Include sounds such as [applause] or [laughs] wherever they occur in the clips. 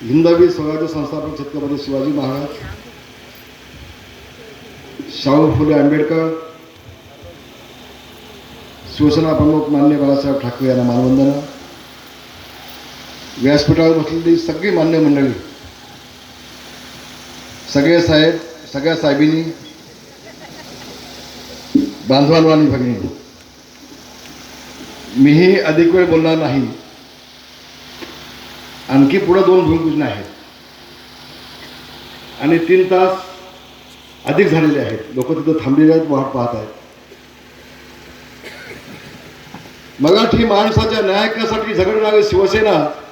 हिंदवी स्वराज्य संस्थापक छत्रपती शिवाजी महाराज शाहू फुले आंबेडकर शिवसेना प्रमुख मान्य बाळासाहेब ठाकरे यांना मानवंदना. व्यासपीठावर बसलेली सगळी मान्य मंडळी सगळे साहेब सगळ्या साहेबींनी बांधवांवानी भगिनी मीही अधिक वेळ बोलणार नाही. आणखी पुढं दोन भूमिपूजन आहेत. आणि तीन तास अधिक झालेले आहेत. लोक तिथं थांबलेले आहेत वाट पाहत आहेत. मराठी माणसाच्या न्यायकासाठी झगडणारी शिवसेना.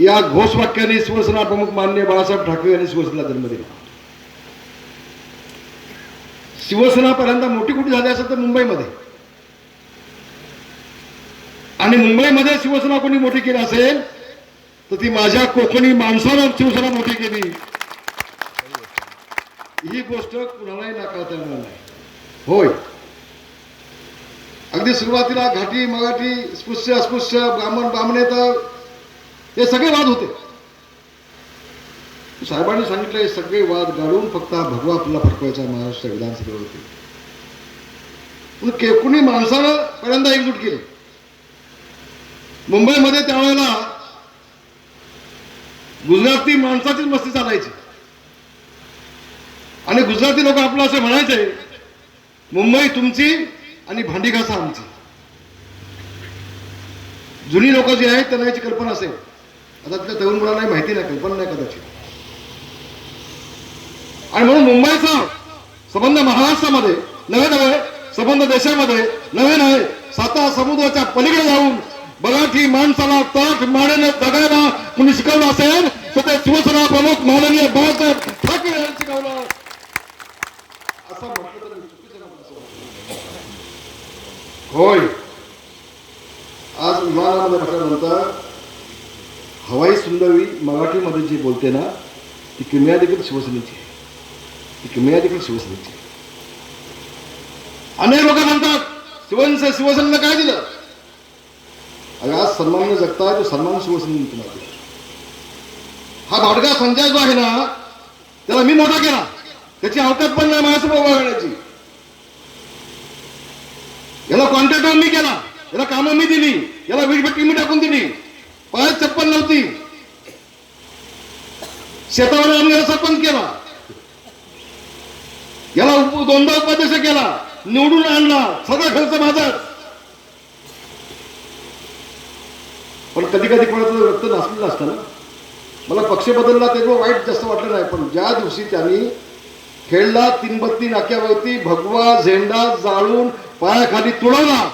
या घोषवाक्याने शिवसेना प्रमुख मान्य बाळासाहेब ठाकरे यांनी शिवसेनेला जन्म दिला. शिवसेना मोठी कुठे झाली असेल तर मुंबईमध्ये. आणि मुंबईमध्ये शिवसेना कोणी मोठी केली असेल? तर ती माझ्या कोकणी माणसानं शिवसेना मोठी केली. ही गोष्ट कुणालाही नाकारता येणार नाही. होय. अगदी सुरुवातीला घाटी मराठी स्पृश्य अस्पृश्य ब्राह्मण ब्राह्मणेतर हे सगळे वाद होते. साहेबांनी सांगितलं हे सगळे वाद गाडून फक्त हा भगवा आपल्याला फटकवायचा महाराष्ट्र विधानसभेवरती म्हणून केकुणी माणसानं पहिल्यांदा एकजूट केली. मुंबईमध्ये त्यावेळेला गुजराती माणसाचीच मस्ती चालायची. आणि गुजराती लोक आपलं असं म्हणायचे मुंबई तुमची आणि भांडी घासा आमची. जुनी लोक जी आहेत त्यांना याची कल्पना असेल. आता त्या तरुण मुलांना माहिती नाही कल्पना नाही कदाचित. आणि म्हणून मुंबईचा संबंध महाराष्ट्रामध्ये नव्हे नव्हे संबंध देशामध्ये नव्हे नव्हे साता समुद्राच्या पलीकडे जाऊन मराठी माणसाला ताठ मानेने जगायला कुणी शिकवलं असेल तर ते शिवसेना प्रमुख माननीय बाळासाहेब ठाकरे यांनी शिकवलं असं होय. आज विमानामध्ये म्हटल्यानंतर हवाई सुंदरी मराठीमध्ये जी बोलते ना ती किमया देखील शिवसेनेची आहे. ती किमया देखील शिवसेनेची अनेक लोक म्हणतात शिवसेने शिवसेनेनं काय दिलं? अरे सन्मान्य जगताय तो सन्मान शिवसेनेने तुम्हाला दिला हा भाडगा संजय जो आहे ना त्याला मी मोठा केला. त्याची अवकात पण नाही माझ्यासमोर उभा करण्याची याला कॉन्ट्रॅक्टर मी केला. याला कामं मी दिली. याला वीजभट्टी मी टाकून दिली. पायात चप्पल नव्हती. शेतावर आम्ही याला सरपंच केला. याला दोनदा उपाध्यक्ष केला. निवडून आणला. सगळा खर्च माझाच. पण कधी कधी कोणाचं रक्त नसलेलं असतं ना. मला पक्ष बदलला तेव्हा वाईट जास्त वाटलं नाही पण ज्या दिवशी त्यांनी खेळला तीनबत्ती नाक्यावरती भगवा झेंडा जाळून पायाखाली तुडवला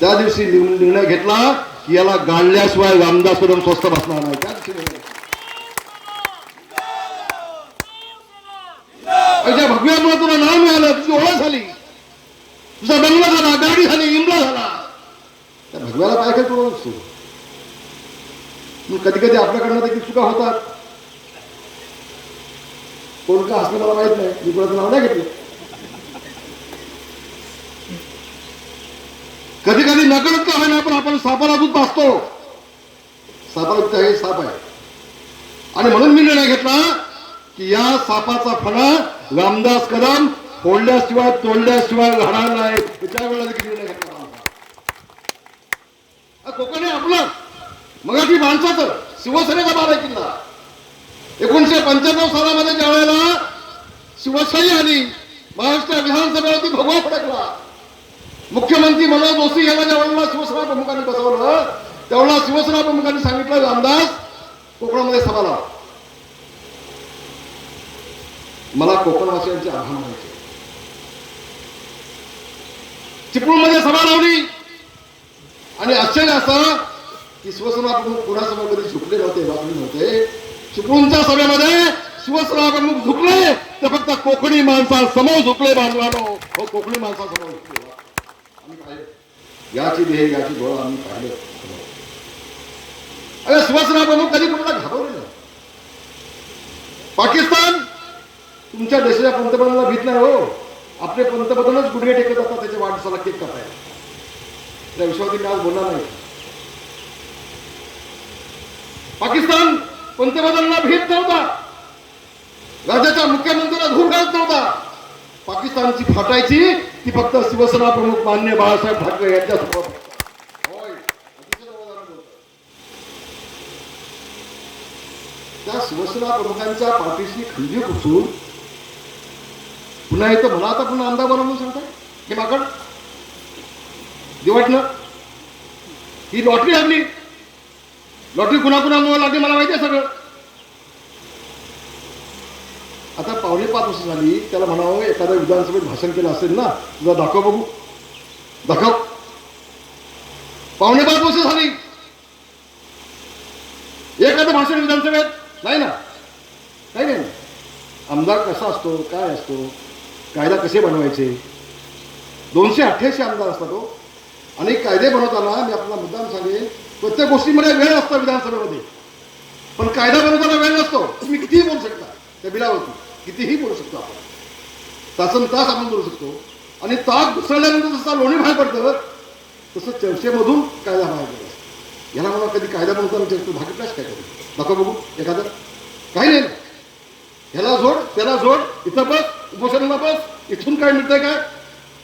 त्या दिवशी निर्णय घेतला की याला गाळल्याशिवाय रामदास कदम स्वस्त बसणार नाही. त्या दिवशी भगव्यामुळे तुला नाव मिळालं तुझी ओळख झाली. तुझा बंगला झाला गाडी झाला. त्या भगव्याला पायाखाली मग कधी कधी आपल्याकडनं देखील चुका होतात. कोण का असलं मला माहीत नाही. मी कोणाचं नाव नाही घेतलं. कधी कधी नकळत का होईना पण आपण सापाला दूध पाचतो सापाला दूध आहे साप आहे. आणि म्हणून मी निर्णय घेतला की या सापाचा फणा रामदास कदम फोडल्याशिवाय तोडल्याशिवाय राहणार नाही. त्या वेळेला देखील निर्णय घेतला. कोकण हे आपलं. मगाठी माणसाचं शिवसेनेचा बारा किल्ला. एकोणीशे पंच्याण्णव सालामध्ये ज्या वेळेला शिवशाही आली महाराष्ट्र विधानसभेवरती भगवा फडकला. मुख्यमंत्री मनोज जोशी यांना ज्या वेळेला शिवसेना प्रमुखांनी बसवलं त्यावेळेला शिवसेना प्रमुखांनी सांगितलं रामदास कोकणामध्ये सभा लावा. मला कोकणवासियांचे आव्हान मानायचे. चिपळूणमध्ये सभा लावली. आणि आश्चर्य असं की शिवसेना प्रमुख कधी झुकले नव्हते बातमी नव्हते. चिपळूणच्या सभेमध्ये शिवसेना प्रमुख झुकले ते फक्त कोकणी माणसासमोर झुकले बांधवानो हो कोकणी माणसासमोर झुकले आम्ही पाहिलं. याची देह याची डोळा आम्ही पाहिलं. अरे शिवसेना प्रमुख कधी कुणाला घाबरले पाकिस्तान तुमच्या देशाच्या पंतप्रधानाला भीत नाही हो. आपले पंतप्रधानच गुडघे टेकत असतात त्याच्या वाढदिवसाला केक कापायला. त्या विश्वातील आज बोलला नाही. पाकिस्तान पंतप्रधानांना भेट नव्हता. राज्याच्या मुख्यमंत्र्यांना धूर घालत नव्हता. पाकिस्तानची फाटायची ती फक्त शिवसेना प्रमुख मान्य बाळासाहेब ठाकरे यांच्या समोर होय त्या शिवसेना प्रमुखांच्या पाठीशी खंजीर पुसून पुन्हा इथं मला आता पुन्हा अंदा बनवून सांगताय हे माकड? दिवाटनं ही लॉटरी हरली. लॉटरी कुणाकुणामुळे लागली मला माहिती आहे सगळं. आता पावणे पाच वर्ष झाली त्याला म्हणावं एखाद्या विधानसभेत भाषण केलं असेल ना तुला दाखव बघू. दाखव. पावणे पाच वर्ष झाली. एखादं भाषण विधानसभेत? नाही ना? काही नाही. आमदार कसा असतो? काय असतो? कायदा कसे बनवायचे? दोनशे अठ्ठ्याऐंशी आमदार असतात तो आणि कायदे बनवताना मी आपला मुद्दाम सांगेन प्रत्येक गोष्टीमध्ये वेळ असतो विधानसभेमध्ये. पण कायदा बनवताना वेळ नसतो. तुम्ही कितीही बोलू शकता त्या बिलावरती. कितीही बोलू शकतो आपण. तासन तास आपण बोलू शकतो. आणि ताक घुसळल्यानंतर जसं लोणी बाहेर पडतं तसं चर्चेमधून कायदा बाहेर पडतो. याला मला कधी कायदा बनवताना चर्चा भागीतलाच काय करू नका बघू एखादं. काही नाही. ह्याला जोड त्याला जोड इथं बस उपोषणाला बस इथून काय मिळतंय काय?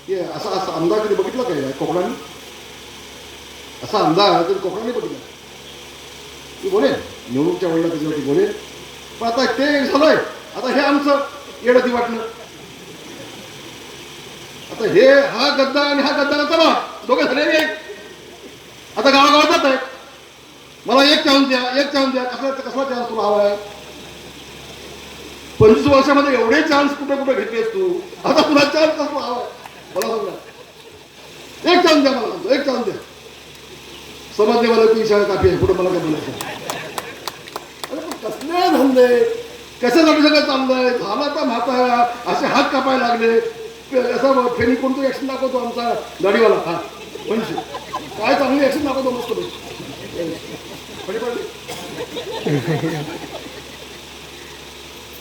हे असा असा अंदाज कधी बघितला काय कोकणाने? असा अंदाज तर कोकणाने बघितला मी बोलेन निवडणूकच्या वेळेला त्याच्यावरती बोलेन पण आता ते झालंय आता हे आमचं येडती वाटणं आता हे हा गद्दा आणि हा गद्दार चला दोघे झाले एक आता गावागावात जात आहे मला एक चान्स द्या एक चान्स द्या कसला कसला चान्स तुला हवा आहे पंचवीस वर्षामध्ये एवढे चान्स कुठे कुठे घेतलेस तू आता तुला चान्स कसला हवा आहे मला सांगा एक चान्स द्या मला एक चान्स द्या समजले मला की शाळा काफी आहे. पुढे मला काय बोलायचं अरे पण कसले धंदे? कशासाठी सगळं चाललंय झाला तर म्हातारा. असे हात कापायला लागले. असं फेरी कोणतं ॲक्शन दाखवतो आमचा गाडीवाला? हा. म्हणजे. काय चांगली ॲक्शन दाखवतो मस्त पैकी.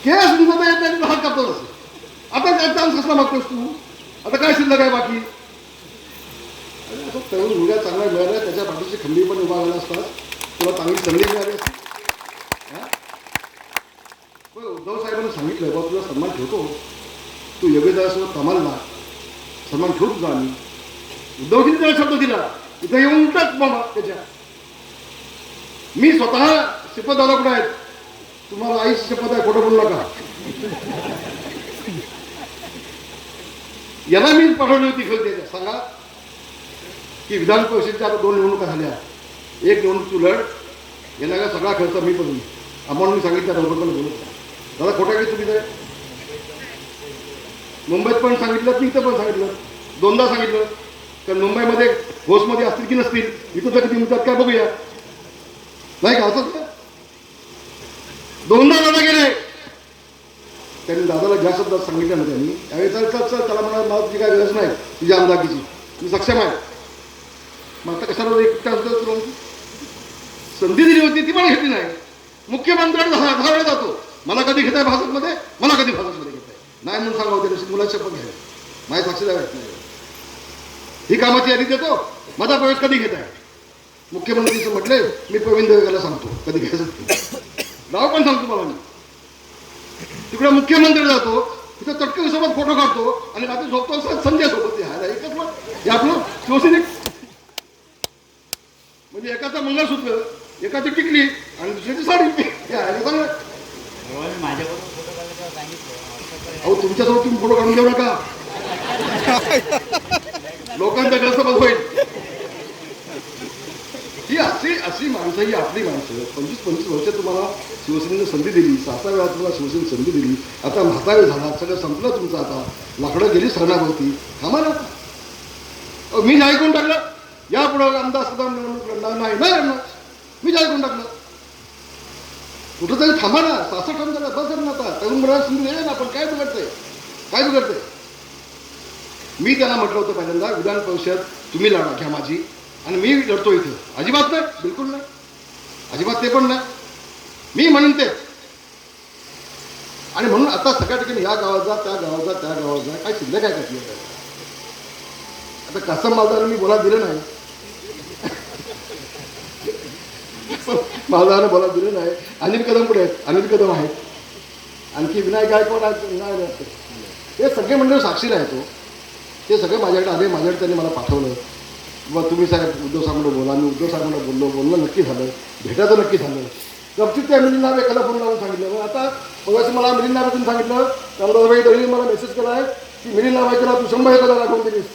केस दुखत येत नाही हात कापतो असं आता काय चान्स कसला मागतोस तू? आता काय शिल्लक आहे बाकी? अरे असं तरुण मुलगा चांगला मिळाला त्याच्या पाठीची खंबी पण उभा झाला असतात तुला चांगली संधी मिळाली असती. पण उद्धव साहेबांनी सांगितलं बाबा तुला सन्मान ठेवतो. तू योग्यतासोबत कमाल ना सन्मान ठेवू तुझा आम्ही. उद्धवजीने त्याला शब्द दिला इथं येऊन उलटाच बाबा त्याच्या. मी स्वतः शपथ दादा कुठे आहेत? तुम्हाला आईची शपथ आहे खोटं बोलू नका. [laughs] याला मी पाठवली होती खेळते सांगा. की विधान परिषदेच्या आता दोन निवडणुका झाल्या. एक निवडणूक तू लढ याला का सगळा खर्च मी पण आम्हाला मी सांगितलं रघुपतला बोलत नाही. दादा खोटा काही चुकीचं आहे मुंबईत पण सांगितलं की इथं पण सांगितलं. दोनदा सांगितलं. तर मुंबईमध्ये घोषमध्ये असतील की नसतील? इथं तर किती म्हणतात काय बघूया. नाही का? असंच का? दोनदा दादा गेले. त्यांनी दादाला ज्या शब्दात सांगितलं ना त्यांनी त्यावेळी चल चल चल त्याला म्हणा मला तुझी काय गरज नाही. तुझ्या आमदारकीची. मी सक्षम आहे. मग आता कशाला एक चान्स तुला? संधी दिली होती ती पण घेतली नाही. मुख्यमंत्र्यांना दहा दहा वेळा जातो. मला कधी घेताय भाजपमध्ये? मला कधी भाजपमध्ये घेताय? नाही म्हणून सांगा होते दिवशी मुलाची शपथ घ्या माझी साक्षीदार नाही ही कामाची यादी देतो. माझा प्रवेश कधी घेत आहे मुख्यमंत्रीचं म्हटले मी प्रवीण देवेगाला सांगतो. कधी घ्यायचं नाव पण सांगतो मला मी. तिकडे मुख्यमंत्री जातो तिथं चटके सोबत फोटो काढतो आणि रात्री झोपतो असं संजय सोबत हे आपलं शिवसैनिक एकाचं मंगळसूत्र एकाची टिकली आणि दुसऱ्याची साडी. चांगलं अहो तुमच्यासोबत तुम्ही फोटो काढून घेऊ नका. लोकांचा गैरसमज होईल. ही अशी अशी माणसं ही आपली माणसं. पंचवीस पंचवीस वर्ष तुम्हाला शिवसेनेनं संधी दिली साता वेळा तुम्हाला शिवसेनेने संधी दिली. आता म्हातारे झाला सगळं संपलं तुमचं आता. लाकडं गेली सरणावरती थांबा ना. मी जाहीर करून टाकलं यापुढं आमदार सुद्धा निवडणूक लढणार नाही नाही लढणार मी जाहीर करून टाकलं. कुठंतरी थांबा ना सासष्ट टन बस ना आता. तरुण मुलाला समजून दिली ना आपण काय बिघडतंय? काय बिघडतंय? मी त्यांना म्हटलं होतं पहिल्यांदा विधान परिषद तुम्ही लढा घ्या माझी. आणि मी लढतो इथं. अजिबात नाही बिलकुल नाही. अजिबात ते पण नाही. मी म्हणून ते. आणि म्हणून आता सगळ्या ठिकाणी या गावात जा त्या गावात जा त्या गावात जा काय शिल्लक काय कसली आता कासम मालदार मी बोला दिलं नाही. माझा बोला दिले नाही अनिल कदम पुढे आहेत? अनिल कदम आहेत. आणखी विनायक गायकवाड आहेत विनायक हे सगळे मंडळ साक्षीला आहे तो हो. ते सगळे माझ्याकडे आले माझ्याकडे त्यांनी मला पाठवलं. किंवा तुम्ही साहेब उद्धव साहेबांना बोला मी उद्धव साहेबांना बोललो बोलणं नक्की झालं. भेटायचं नक्की झालं. गपचित त्या मिलिंद नाव एकाला फोन लावून सांगितलं. मग आता बघायचं मला मिलिंद नावातून सांगितलं. रामदासबाई दळी मला मेसेज केला आहे की मिलिंद नावायला तू शंभर एखादा दाखवून दिलीस.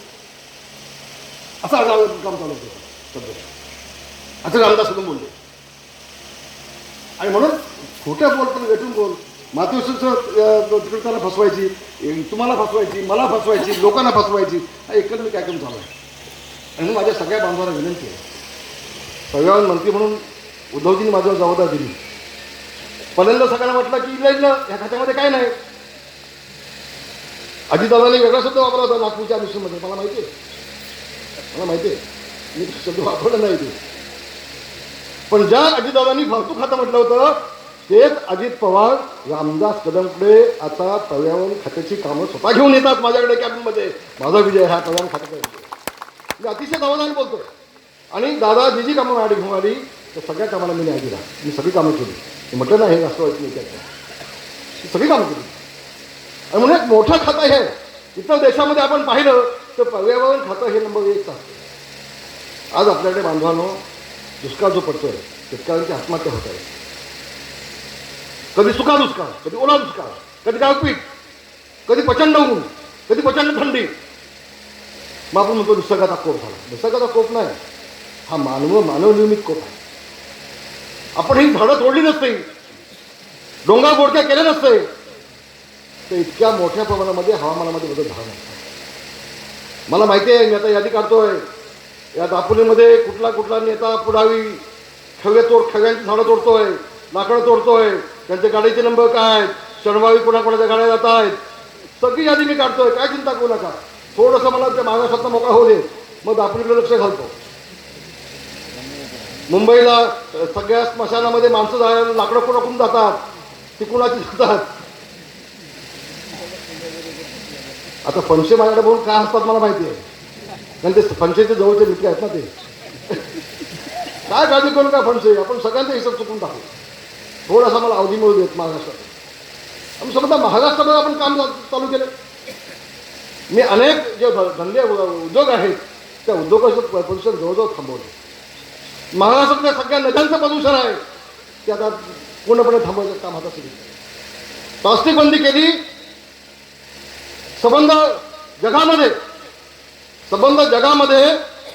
असं आज काम चालू होतं. सध्या. असं रामदास सुद्धा बोलले. आणि म्हणून खोट्या बोल पण भेटून बोल. मातोश्रीचं तिकडताना फसवायची तुम्हाला फसवायची मला फसवायची लोकांना फसवायची हा एकंदरीत काय करून चालू आहे. आणि माझ्या सगळ्या बांधवांना विनंती आहे. पर्यावरण मंत्री म्हणून उद्धवजींनी माझ्यावर जबाबदार दिली. पहिल्यांदा सगळ्यांना म्हटलं की इलाजला ह्या खात्यामध्ये काय नाही. अजितदादाने वेगळा शब्द वापरला होता नागपूरच्या मिशनमध्ये मला माहिती आहे. मला माहिती आहे. मी शब्द वापरला नाही ते पण ज्या अजितदादांनी फालतू खातं म्हटलं होतं तेच अजित पवार रामदास कदमकडे आता पर्यावरण खात्याची कामं स्वतः घेऊन येतात माझ्याकडे कॅबिनमध्ये. माझा विजय हा पर्यावरण खात्याकडे मी अतिशय समाधान बोलतो आणि दादा जी जी कामं माझ्याकडे घेऊन आली त्या सगळ्या कामाला मी न्याय दिला. मी सगळी कामं केली. म्हटलं नाही हे राष्ट्रवादी नेत्याचं ही सगळी कामं केली. आणि म्हणून एक मोठं खातं आहे इतर देशामध्ये आपण पाहिलं तर पर्यावरण खातं हे नंबर एक असतं आज आपल्याकडे बांधवांनो दुष्काळ जो पडतोय शेतकऱ्यांची आत्महत्या होत आहे कधी सुका दुष्काळ कधी ओला दुष्काळ कधी गावपीठ कधी प्रचंड ऊन कधी प्रचंड थंडी. मग आपण म्हणतो निसर्गाचा कोप झाला. निसर्गाचा कोप नाही. हा मानव मानवनिर्मित कोप आहे. आपण ही झाडं तोडली नसते. डोंगर बोडक्या केल्या नसते. तर इतक्या मोठ्या प्रमाणामध्ये हवामानामध्ये बदल झाला नसतो. मला माहिती आहे मी आता यादी काढतोय. या दापोलीमध्ये कुठला कुठला नेता पुढावी खवे तोड खव्यांची झाडं तोडतोय लाकडं तोडतोय त्यांचे गाडीचे नंबर काय आहेत शनिवारी कोणाकोणाच्या गाड्या जात आहेत सगळी यादी मी काढतोय काय चिंता करू नका. थोडंसं मला त्या महाराष्ट्रातला मोकळा होऊ दे मग दापोलीकडे लक्ष घालतो. मुंबईला सगळ्या स्मशानामध्ये माणसं जायला लाकडं कोणाकडून जातात ती कुणाची जातात? आता फणशे माझ्याकडे बोलून काय असतात मला माहिती आहे. कारण ते फणसेचे जवळचे मित्र आहेत ना ते. काय काळजी करू का फणसे आपण सगळ्यांचा हिशोब चुकून टाकू. थोडासा मला अवधी मिळू देत महाराष्ट्रात. आम्ही समजा महाराष्ट्रामध्ये आपण काम चालू केलं. मी अनेक जे ध- धंदे उद्योग आहेत त्या उद्योगाचं प्रदूषण जवळजवळ थांबवलं. महाराष्ट्रातल्या सगळ्या नद्यांचं प्रदूषण आहे ते आता पूर्णपणे थांबवायचं काम आता सुरू प्लास्टिक बंदी केली संबंध जगामध्ये संबंध जगामध्ये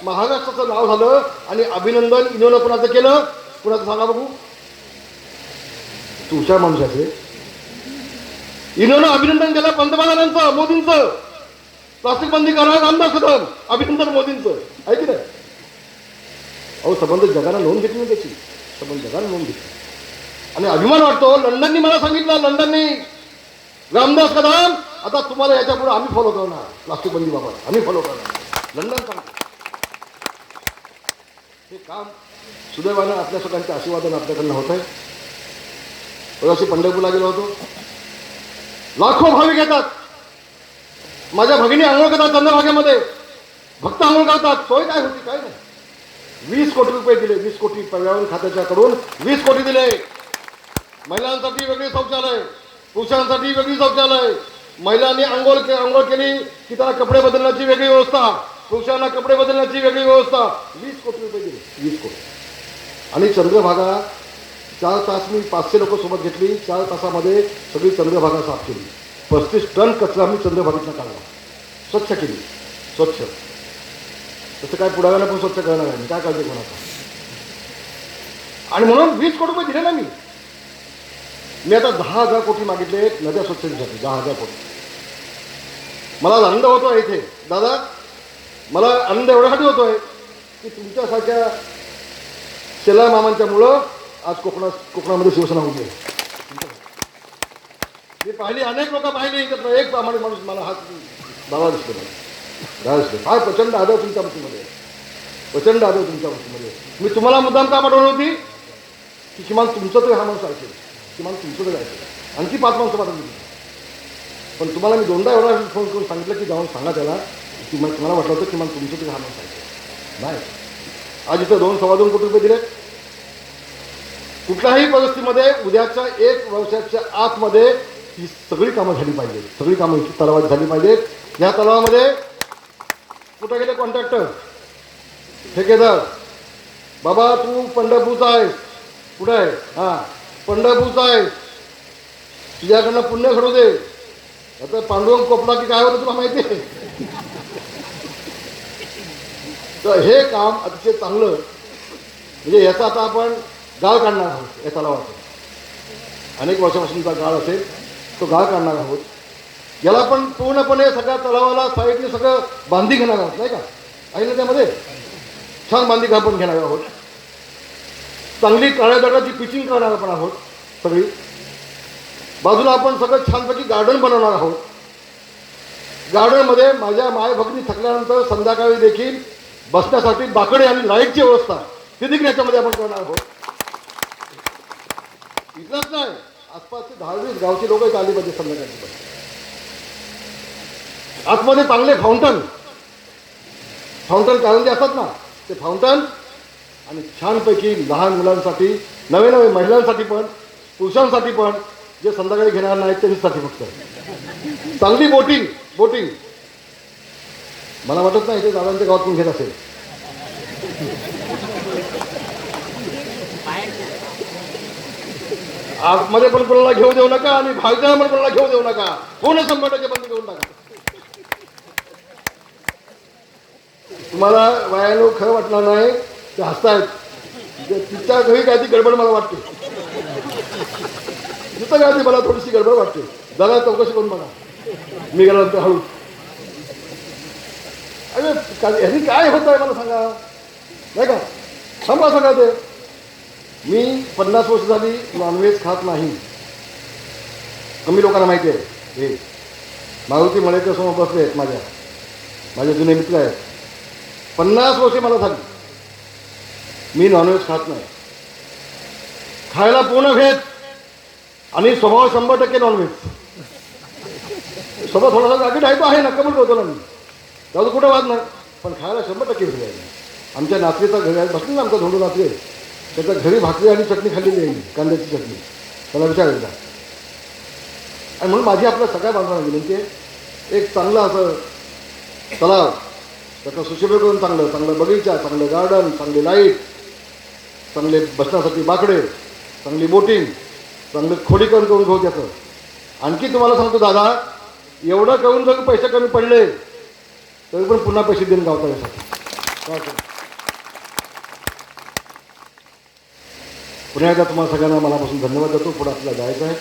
महाराष्ट्राचं नाव झालं आणि अभिनंदन इनोनं कुणाचं केलं? कुणाचं सांगा बघू. तू माणसाचे. इनोनं अभिनंदन केलं पंतप्रधानांचं मोदींचं. प्लास्टिक बंदी करा रामदास कदम. अभिनंदन मोदींचं. आहे की नाही? अहो संबंध जगाला नोंद घेतली त्याची. संबंध जगाला नोंद घेतली आणि अभिमान वाटतो लंडननी मला सांगितलं लंडननी. रामदास कदम आता तुम्हाला याच्यापुढे आम्ही फॉलो करणार. प्लास्टिक बंदी बाबत आम्ही फॉलो करणार. लंडन सांगतो हे काम सुदैवानं आपल्या सगळ्यांच्या आशीर्वादानं आपल्याकडनं होत आहे अशी पंढरपूरला गेलो होतो? लाखो भाविक येतात. माझ्या भगिनी आंघोळ करतात चंद्रभागेमध्ये. भक्त आंघोळ करतात. सोय काय होती? काय नाही. वीस कोटी रुपये दिले. वीस कोटी पर्यावरण खात्याच्याकडून वीस कोटी दिले. महिलांसाठी वेगळी शौचालय. पुरुषांसाठी वेगळी शौचालय. महिलांनी आंघोळ के आंघोळ केली की त्याला कपडे बदलण्याची वेगळी व्यवस्था. पुरुषांना कपडे बदलण्याची वेगळी व्यवस्था. वीस कोटी रुपये दिले. वीस कोटी. आणि चंद्रभागा चार तास मी पाचशे लोक सोबत घेतली. चार तासामध्ये सगळी चंद्रभागा साफ केली. पस्तीस टन कचरा मी चंद्रभागेतनं काढला. स्वच्छ केली. स्वच्छ. तसं काय पुढाव्याला पण स्वच्छ करणार आहे मी काय काळजी कोणाचा? आणि म्हणून वीस कोटी रुपये दिले ना मी. मी आता दहा हजार कोटी मागितले. नद्या स्वच्छतेसाठी दहा हजार कोटी. मला आनंद होतो इथे. दादा मला आनंद एवढ्यासाठी होतोय की तुमच्यासारख्या शेला मामांच्यामुळं आज कोकणात कोकणामध्ये शिवसेना उभी आहे. मी पाहिली अनेक लोक पाहिली एकत्र. एक प्रामाणिक माणूस मला हात बाबा दिसतो मला. दिसतो. फार प्रचंड आदर तुमच्या बाबतीमध्ये प्रचंड आदर तुमच्या बाबतीमध्ये मी तुम्हाला मुद्दाम का पाठवली होती? की किमान तुमचं तरी हा माणूस ऐकेल. किमान तुमचं तरी ऐकेल. आणखी पाच माणसं पाठवली पण तुम्हाला मी दोनदा एवढा फोन करून सांगितलं की जाऊन सांगा त्याला. की मला तुम्हाला वाटलं होतं किमान तुमचं माणूस ऐकेल नाही आज इथं दोन सव्वा दोन कोटी रुपये दिले. कुठल्याही परिस्थितीमध्ये उद्याच्या एक वर्षाच्या आतमध्ये ही सगळी कामं झाली पाहिजेत. सगळी कामं इथे तलावात झाली पाहिजेत. या तलावामध्ये कुठे गेले कॉन्ट्रॅक्टर ठेकेदार. बाबा तू पंढरपूरचा आहेस. कुठे आहे? हां. पंढरपूरचा आहेस. तुझ्याकडनं पुण्य घडू दे. आता पांडुरंग कोपला की काय होतं तुला माहिती आहे? तर हे काम अतिशय चांगलं म्हणजे याचा आता आपण गाळ काढणार आहोत या वाटतं अनेक वर्षापासूनचा गाळ असेल तो गाळ काढणार आहोत. याला पण पूर्णपणे सगळ्या तलावाला साईडने सगळं बांधी घेणार आहोत नाही का? आहे ना त्यामध्ये? छान बांधी आपण घेणार आहोत. चांगली काळ्या दगडाची पिचिंग करणार आपण आहोत सगळी. बाजूला आपण सगळं छानपैकी गार्डन बनवणार आहोत. गार्डनमध्ये माझ्या माय भगिनी थकल्यानंतर संध्याकाळी देखील बसण्यासाठी बाकडे आणि लाईटची व्यवस्था. ते देखील याच्यामध्ये आपण करणार आहोत. इथलंच नाही आसपासचे दहावीस गावची लोक आली पाहिजे संध्याकाळची आतमध्ये चांगले फाउंटन फाउंटन कारंजे असतात ना ते फाउंटन आणि छानपैकी लहान मुलांसाठी नवे नवे महिलांसाठी पण पुरुषांसाठी पण जे संध्याकाळी घेणार नाहीत त्यांच्यासाठी फक्त. चांगली बोटिंग बोटिंग मला वाटत नाही ते दादांच्या गावात पण घेत असेल. आतमध्ये पण कोणाला घेऊ देऊ नका आणि बाहेरच्या पण कोणाला घेऊ देऊ नका. पूर्ण शंभर टक्के बंद करून टाका. तुम्हाला वयानो खरं वाटणार नाही ते हसतायत. तिच्या घरी काय ती गडबड मला वाटते. तिथं काय ती मला थोडीशी गडबड वाटते. जरा चौकशी करून बघा. मी गेल्यानंतर हळू. अरे का- ह्यानी काय होत आहे मला सांगा? नाही का? थांबा सांगा ते. मी पन्नास वर्ष झाली नॉनव्हेज खात नाही. कमी लोकांना माहिती आहे. हे मारुती मळेकर समोर बसले आहेत माझ्या. माझे जुने मित्र आहेत. पन्नास वर्षे मला झाली. मी नॉनव्हेज खात नाही. खायला पूर्ण भेद आणि स्वभाव शंभर टक्के नॉनव्हेज स्वभाव थोडासा जागी टाईप आहे नक्का म्हणतो होतो ना मी. त्याचं कुठं वाजणार नाही पण खायला शंभर टक्के भेद आहे आमच्या नाचरीचा घरी आहे. बसली ना आमचा धोंडू नाचरे त्याच्या घरी भाकरी आणि चटणी खाल्लेली आहे मी, कांद्याची चटणी. त्याला विचारायचा आणि म्हणून माझी आपल्या सगळ्या बांधवांना विनंती आहे म्हणजे एक चांगलं असं तलाव. त्याचं सुशोभे करून चांगलं चांगलं बगीचा चांगलं गार्डन चांगली लाइट चांगले बसण्यासाठी बाकडे चांगली बोटिंग चांगलं खोलीकरण करून घेऊ त्याचं. आणखी तुम्हाला सांगतो दादा एवढं करून जर पैसे कमी पडले तरी पण पुन्हा पैसे देऊन गावता येतात पुन्हा एकदा तुम्हाला सगळ्यांना मनापासून धन्यवाद देतो. पुढे आपल्याला जायचं आहे.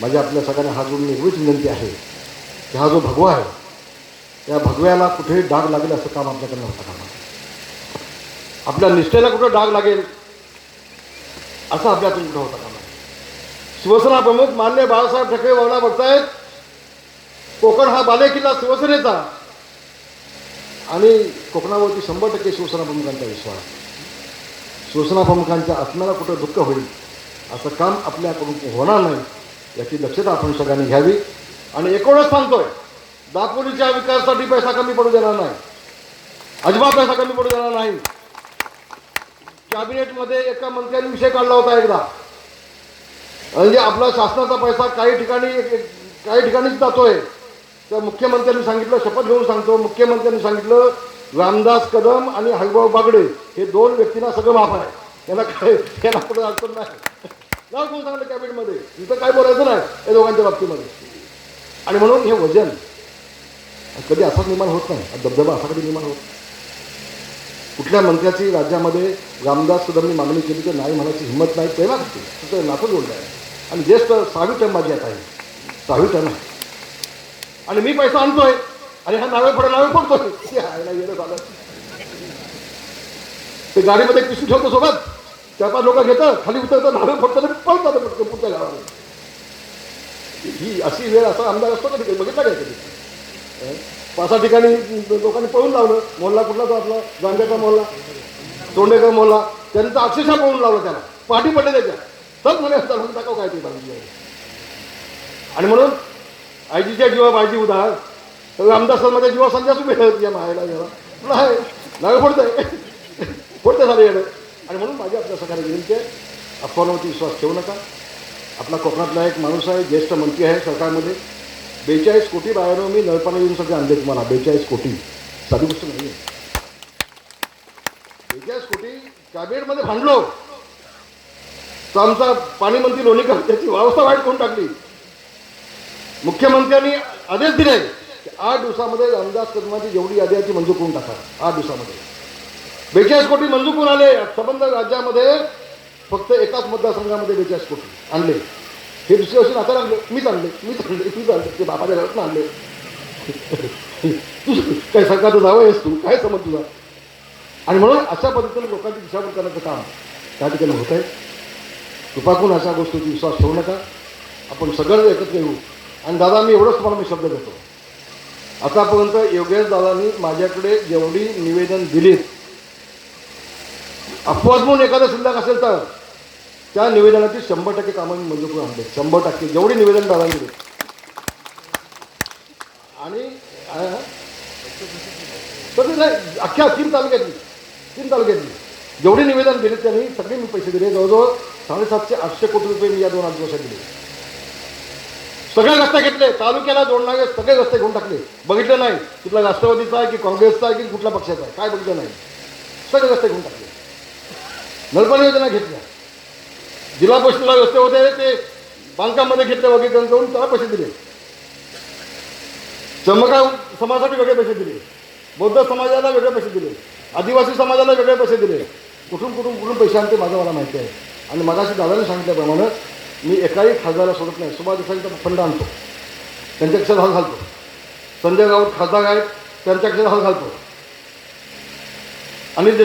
माझी आपल्या सगळ्यांना हा जोडून एवढीच विनंती आहे की हा जो भगवा आहे त्या भगव्याला कुठेही डाग लागेल असं काम आपल्याकडनं होतं कामा आपल्या निष्ठेला कुठं डाग लागेल असं आपल्यातून कुठं होता कामा शिवसेना प्रमुख मान्य बाळासाहेब ठाकरे भावना बघतायत कोकण हा बालेकिल्ला शिवसेनेचा. आणि कोकणावरती शंभर टक्के शिवसेना प्रमुखांचा विश्वास. शिवसेना प्रमुखांच्या आत्म्याला कुठं दुःख होईल असं काम आपल्याकडून होणार नाही याची दक्षता आपण सगळ्यांनी घ्यावी. आणि एकूणच सांगतोय दापोलीच्या विकासासाठी पैसा कमी पडू देणार नाही. अजिबात पैसा कमी पडू देणार नाही. कॅबिनेटमध्ये एका मंत्र्यांनी विषय काढला होता एकदा. म्हणजे आपला शासनाचा पैसा काही ठिकाणी काही ठिकाणीच जातोय. तर मुख्यमंत्र्यांनी सांगितलं शपथ घेऊन सांगतो मुख्यमंत्र्यांनी सांगितलं रामदास कदम आणि हरिभाऊ बागडे हे दोन व्यक्तींना सगळं माफ आहे. त्यांना काय त्यांना कुठं अडचण नाही. नाव कोण सांगितलं कॅबिनेटमध्ये तिथं काय बोलायचं नाही या दोघांच्या बाबतीमध्ये. आणि म्हणून हे वजन कधी असाच निर्माण होत नाही. धबधबा असा कधी निर्माण होत कुठल्या मंत्र्याची राज्यामध्ये रामदास कदमनी मागणी केली तर नाही म्हणायची हिंमत नाही पहिला असते नातं जोडलं आहे. आणि ज्येष्ठ सहावी टर्म माझी आता आहे. सहावी टर्म आहे आणि मी पैसा आणतोय. आणि हा नावे पडा नावे फोडतोय. ते झालं. ते गाडीमध्ये पिशवी ठेवतो सोबत. चार पाच लोक घेतात. खाली उतरतात नावे पडतं पळतात पळत पटकन पुढच्या गावाला. ही अशी वेळ असा अंदाज असतो कधी बघितला काय कधी? पाच सहा ठिकाणी लोकांनी पळून लावलं. मोहल्ला कुठला तो आपला? गांध्याचा मोहल्ला तोंडेकर मोहल्ला. त्यांचं अक्षरशः पळून लावलं त्याला. पाठी पडले त्याच्या. चल म्हणे चालून टाकाव काय ते बाजूला आणि म्हणून आईजीच्या जीवा माझी उदाहर तर माझ्या जीवा संध्याच उभे आहेत या मायला जेव्हा तुला आहे. नावे फोडतंय फोडतं झालं येणं. आणि म्हणून माझी आपल्या सगळ्यांना विनंती आहे अफवांवरती विश्वास ठेवू नका. आपला कोकणातला एक माणूस आहे ज्येष्ठ मंत्री आहे सरकारमध्ये. बेचाळीस कोटी बाहेरून मी नळपाणी योजनेसाठी आणले तुम्हाला. बेचाळीस कोटी. साधी गोष्ट नाही आहे. बेचाळीस कोटी कॅबिनेटमध्ये भांडलो. तर आमचा पाणी मंत्री लोणीकर त्याची व्यवस्था वाईट करून टाकली. मुख्यमंत्र्यांनी आदेश दिले की आठ दिवसामध्ये रामदास कदमाची जेवढी यादी आहे ती मंजूर करून टाका. आठ दिवसामध्ये. बेचाळीस कोटी मंजूर करून आले. संबंध राज्यामध्ये फक्त एकाच मतदारसंघामध्ये बेचाळीस कोटी आणले. हे दुसरे वर्षी नाता आणले. मीच आणले. मीच आणले. मीच आणले. ते बापाच्या घरात आणले. तू [laughs] काय सरकारचं जावं आहेस तू? काय समज तुझा? आणि म्हणून अशा पद्धतीने लोकांची दिशाभूल करण्याचं काम त्या ठिकाणी होत आहे. कृपा करून अशा गोष्टीची विश्वास ठेवू नका. आपण सगळं एकत्र येऊ. आणि दादा मी एवढंच तुम्हाला मी शब्द देतो. आतापर्यंत योगेश दादांनी माझ्याकडे जेवढी निवेदन दिलीत अपवाद म्हणून एखादं शिल्लक असेल तर त्या निवेदनाची शंभर टक्के कामं मी मंजूर करून आणले. शंभर टक्के जेवढी निवेदन दादांनी दिली आणि तर नाही अख्ख्या तीन तालुक्यातली तीन तालुक्यातली जेवढी निवेदन दिले त्यांनी सगळे मी पैसे दिले. जवळजवळ साडेसातशे आठशे कोटी रुपये मी या दोन आठ दिवसात दिले. सगळे रस्ते घेतले. तालुक्याला जोडणारे सगळे रस्ते घेऊन टाकले. बघितलं नाही कुठला राष्ट्रवादीचा आहे की काँग्रेसचा आहे की कुठल्या पक्षाचा आहे. काय बघितलं नाही. सगळे रस्ते घेऊन टाकले. नळपाणी योजना घेतल्या. जिल्हा परिषदेला रस्ते होते ते बांधकाममध्ये घेतले वगैरे जाऊन त्याला पैसे दिले. चमका समाजासाठी वेगळे पैसे दिले. बौद्ध समाजाला वेगळे पैसे दिले. आदिवासी समाजाला वेगळे पैसे दिले. कुठून कुठून कुठून पैसे आणते माझं मला माहिती आहे. आणि मगाशी दादाने सांगितल्याप्रमाणे मी एकाही खासदाराला सोडत नाही. सुभाष तर फंड आणतो. त्यांच्या हाल घालतो. संजय राऊत खासदार आहेत त्यांच्या हाल घालतो. आणि